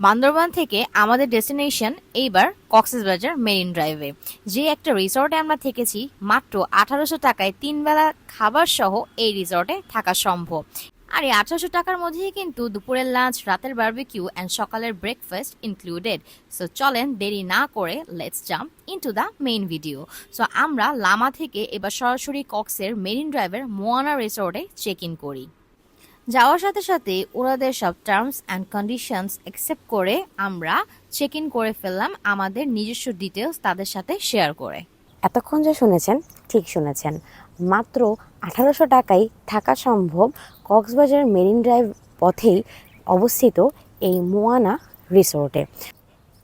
বান্দরবান থেকে আমাদের ডেস্টিনেশন এইবার কক্সবাজার মেরিন ড্রাইভে যে একটা রিসর্টে আমরা থেকেছি, মাত্র আঠারোশো টাকায় তিন বেলা খাবার সহ এই রিসর্টে থাকা সম্ভব। আর এই আঠারোশো টাকার মধ্যেই কিন্তু দুপুরের লাঞ্চ রাতের বার্বিকিউ অ্যান্ড সকালের ব্রেকফাস্ট ইনক্লুডেড সো চলেন দেরি না করে let's jump into the main video so আমরা লামা থেকে এবার সরাসরি কক্সের মেরিন ড্রাইভের মোয়ানা রিসর্টে চেক ইন করি। যাওয়ার সাথে সাথে ওনাদের সব টার্মস অ্যান্ড কন্ডিশনস অ্যাকসেপ্ট করে আমরা চেক ইন করে ফেললাম আমাদের নিজস্ব ডিটেলস তাদের সাথে শেয়ার করে। এতক্ষণ যে শুনেছেন, ঠিক শুনেছেন। মাত্র আঠারোশো টাকায় থাকা সম্ভব কক্সবাজার মেরিন ড্রাইভ পথেই অবস্থিত এই মোয়ানা রিসোর্টে।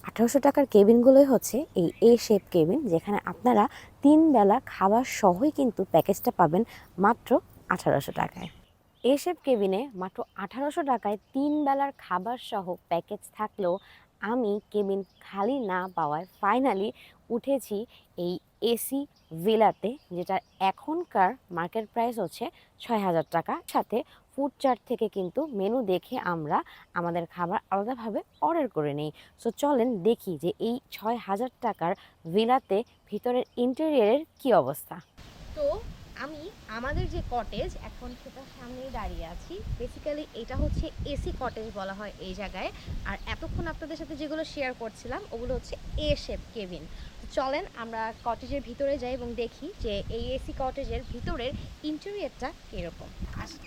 আঠারোশো টাকার কেবিনগুলোই হচ্ছে এই এ শেপ কেবিন, যেখানে আপনারা তিন বেলা খাবার সহই কিন্তু প্যাকেজটা পাবেন মাত্র আঠারোশো টাকায়। এ শেপ কেবিনে মাত্র আঠারোশো টাকায় তিন বেলার খাবার সহ প্যাকেজ থাকলেও আমি কেবিন খালি না পাওয়ায় ফাইনালি উঠেছি এই এসি ভিলাতে যেটা এখনকার মার্কেট প্রাইস হচ্ছে ছয় হাজার টাকা। সাথে ফুড চার্ট থেকে কিন্তু মেনু দেখে আমরা আমাদের খাবার আলাদাভাবে অর্ডার করে নিই। সো চলেন দেখি যে এই ছয় হাজার টাকার ভিলাতে ভিতরের ইন্টেরিয়ারের কি অবস্থা। তো আমাদের যে কটেজ এখন সেটার সামনেই দাঁড়িয়ে আছি। বেসিক্যালি এটা হচ্ছে এসি কটেজ বলা হয় এই জায়গায়। আর এতক্ষণ আপনাদের সাথে যেগুলো শেয়ার করছিলাম, ওগুলো হচ্ছে এ শেপ কেবিন চলেন আমরা কটেজের ভিতরে যাই এবং দেখি যে এই এসি কটেজের ভিতরের ইন্টেরিয়রটা কীরকম। আসুন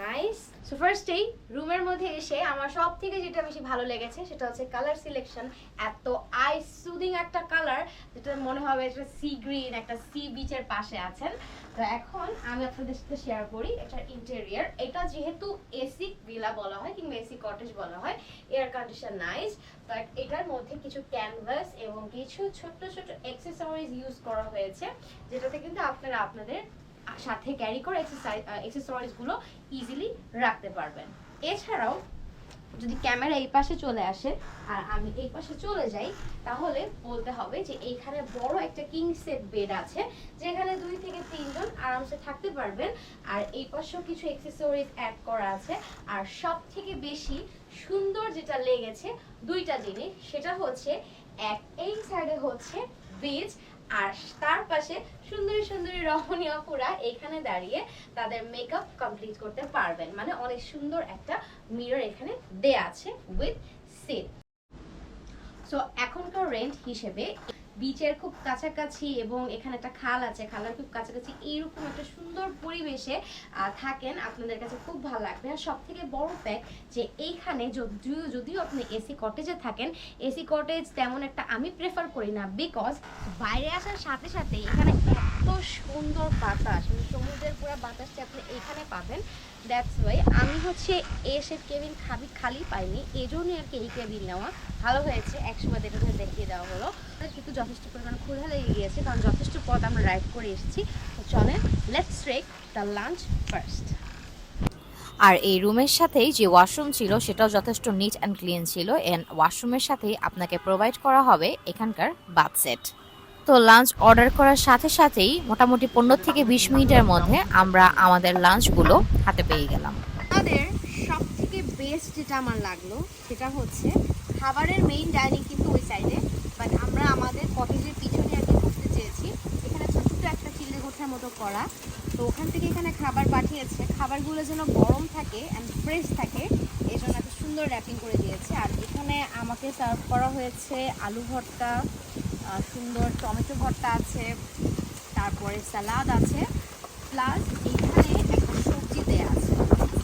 নাইস সো ফার্স্টেই রুমের মধ্যে এসে আমার সব থেকে যেটা বেশি ভালো লেগেছে সেটা হচ্ছে কালার সিলেকশন এত আই সুদিং একটা কালার যেটা মনে হবে এটা সি গ্রিন একটা সি বিচের পাশে আছেন। তো এখন আমি আপনাদের সাথে শেয়ার করি এটার ইন্টেরিয়ার এটা যেহেতু এসি ভিলা বলা হয় কিংবা এসি কটেজ বলা হয় এয়ার কন্ডিশন নাইস বাট এটার মধ্যে কিছু ক্যানভাস এবং কিছু ছোট্ট ছোট্ট এক্সেসরিজ ইউজ করা হয়েছে, যেটাতে কিন্তু আপনারা আপনাদের সাথে ক্যারি করে এক্সারসাইজ এক্সেসরিজগুলো ইজিলি রাখতে পারবেন। এছাড়াও যদি ক্যামেরা এই পাশে চলে আসে, আর আমি এই পাশে চলে যাই, তাহলে বলতে হবে যে এইখানে বড় একটা কিং সেট বেড আছে, যেখানে দুই থেকে তিনজন আরামসে থাকতে পারবেন। আর এই পাশেও কিছু এক্সেসরিজ অ্যাড করা আছে। আর সব থেকে বেশি সুন্দর যেটা লেগেছে দুইটা জিনিস, সেটা হচ্ছে, এক, এই সাইডে হচ্ছে বিচ আর তার পাশে সুন্দরী সুন্দরী রমণী অপুরা এখানে দাঁড়িয়ে তাদের মেকআপ কমপ্লিট করতে পারবেন। মানে অনেক সুন্দর একটা মিরর এখানে দেয়া আছে উইথ সিট সো এখনকার রেন্ট হিসেবে বিচের খুব কাছাকাছি এবং এখানে একটা খাল আছে, খালের খুব কাছাকাছি এইরকম একটা সুন্দর পরিবেশে থাকেন, আপনাদের কাছে খুব ভালো লাগবে। আর সব থেকে বড় ফ্যাক্ট যে এইখানে যদিও যদিও আপনি এসি কটেজে থাকেন, এসি কটেজ তেমন একটা আমি প্রেফার করি না বিকজ বাইরে আসার সাথে সাথে এখানে এত সুন্দর বাতাস মানে সমুদ্রের পুরো বাতাসটা আপনি এখানে পাবেন। দ্যাটস ওয়াই আমি হচ্ছে এসে কেবিন খাবি খালি পাইনি এই জন্যই আর কি এই কেবিন নেওয়া ভালো হয়েছে। একসময় এটা ধরে দেখিয়ে দেওয়া হলো। কিন্তু যথেষ্ট পরিমাণ ক্ষুধা লেগে গিয়েছে, কারণ যথেষ্ট পথ আমরা রাইড করে এসেছি। তো চলেন let's trek the lunch first আর এই রুমের সাথেই যে ওয়াশরুম ছিল, সেটাও যথেষ্ট নিট অ্যান্ড ক্লিন ছিল। এন্ড ওয়াশরুমের সাথেই আপনাকে প্রোভাইড করা হবে এখানকার বাথ সেট তো লাঞ্চ অর্ডার করার সাথে সাথেই মোটামুটি পনেরো থেকে বিশ মিনিটের মধ্যে আমরা আমাদের লাঞ্চগুলো হাতে পেয়ে গেলাম। আমাদের সব থেকে বেস্ট যেটা আমার লাগল সেটা হচ্ছে খাবারের মেইন ডাইনিং কিন্তু ওই সাইডে বাট আমরা আমাদের কটেজের পিছনে আর কি বসতে চেয়েছি, এখানে ছোট্ট একটা চিল্লি গোঠার মতো করা। তো ওখান থেকে এখানে খাবার পাঠিয়েছে। খাবারগুলো যেন গরম থাকে অ্যান্ড ফ্রেশ থাকে এই জন্য একটা সুন্দর র্যাপিং করে দিয়েছে। আর এখানে আমাকে সার্ভ করা হয়েছে আলু ভর্তা সুন্দর টমেটো ভর্তা আছে, তারপরে স্যালাড আছে প্লাস এখানে একটা সবজি দেয়া আছে।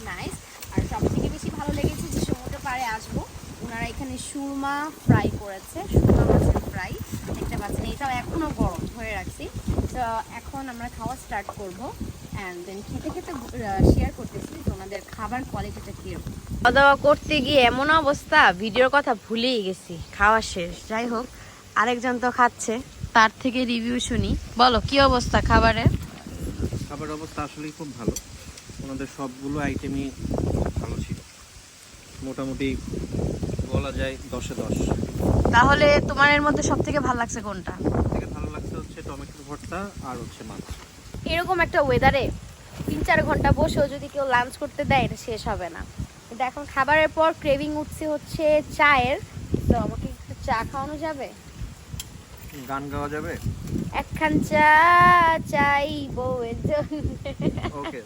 নাইস আর সব থেকে বেশি ভালো লেগেছে যে সমুদ্র পাড়ে আসব ওনারা এখানে সুরমা ফ্রাই করেছে, সুরমা মাছের ফ্রাই দেখতে পাচ্ছেন, এটাও এখনও গরম, ধরে রাখছি। তো এখন আমরা খাওয়া স্টার্ট করব অ্যান্ড দেন খেতে খেতে শেয়ার করতেছি ওনাদের খাবার কোয়ালিটিটা কীরকম। খাওয়া দাওয়া করতে গিয়ে এমন অবস্থা, ভিডিওর কথা ভুলেই গেছি, খাওয়া শেষ। যাই হোক আরেকজন তো খাচ্ছে। তার থেকে রিভিউ শুনি। বলো কি অবস্থা খাবারের? খাবার অবস্থা আসলেই খুব ভালো। ওনাদের সবগুলো আইটেমই ভালো ছিল। মোটামুটি বলা যায় দশে দশ। তাহলে তোমার এর মধ্যে সব থেকে ভালো লাগছে কোনটা? থেকে ভালো লাগছে হচ্ছে টমেটো ভর্তা আর হচ্ছে মাছ। এরকম একটা ওয়েদারে তিন চার ঘণ্টা বসেও যদি কেউ লাঞ্চ করতে দেয় এটা শেষ হবে না। কিন্তু এখন খাবারের পর ক্রেভিং উঠছে হচ্ছে চায়ের। তো আমাকে একটু চা খাওয়ানো যাবে? গান গাওয়া যাবে? একখান চা চাই বউয়ের ওকে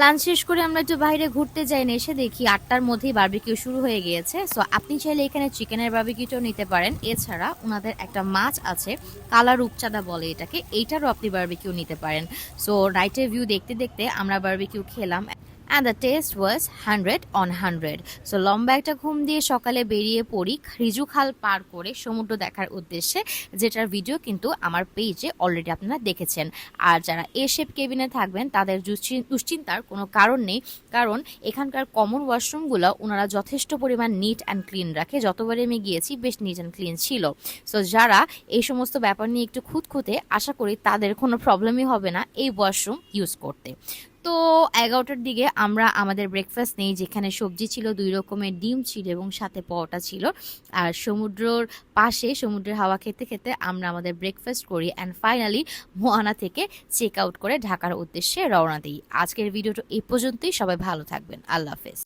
লাঞ্চ শেষ করে আমরা একটু বাইরে ঘুরতে যাই না এসে দেখি আটটার মধ্যেই বার্বিকিউ শুরু হয়ে গিয়েছে। সো আপনি চাইলে এখানে চিকেনের বার্বিকিউটাও নিতে পারেন। এছাড়া ওনাদের একটা মাছ আছে কালা রূপচাঁদা বলে এটাকে এইটারও আপনি বার্বিকিউ নিতে পারেন। সো রাইটের ভিউ দেখতে দেখতে আমরা বারবিকিউ খেলাম। And the taste was hundred on hundred so লম্বা একটা ঘুম দিয়ে সকালে বেরিয়ে পড়ি রিজু খাল পার করে সমুদ্র দেখার উদ্দেশ্যে, যেটার ভিডিও কিন্তু আমার পেজে অলরেডি আপনারা দেখেছেন। আর যারা এ শেপ কেবিনে থাকবেন, তাদের দুশ্চিন- দুশ্চিন্তার কোনো কারণ নেই। কারণ এখানকার কমন ওয়াশরুমগুলো ওনারা যথেষ্ট পরিমাণ নিট অ্যান্ড ক্লিন রাখে। যতবারই আমি গিয়েছি, বেশ নিট অ্যান্ড ক্লিন ছিল। সো যারা এই সমস্ত ব্যাপার নিয়ে একটু খুঁতখুঁতে, আশা করি তাদের কোনো প্রবলেমই হবে না এই ওয়াশরুম ইউজ করতে। তো এগারোটার দিকে আমরা আমাদের ব্রেকফাস্ট নেই, যেখানে সবজি ছিল, দুই রকমের ডিম ছিল এবং সাথে পরোটা ছিল। আর সমুদ্রর পাশে, সমুদ্রের হাওয়া খেতে খেতে আমরা আমাদের ব্রেকফাস্ট করি অ্যান্ড ফাইনালি মোহানা থেকে চেক আউট করে ঢাকার উদ্দেশ্যে রওনা দিই। আজকের ভিডিওটা এ পর্যন্তই, সবাই ভালো থাকবেন, আল্লাহ হাফেজ।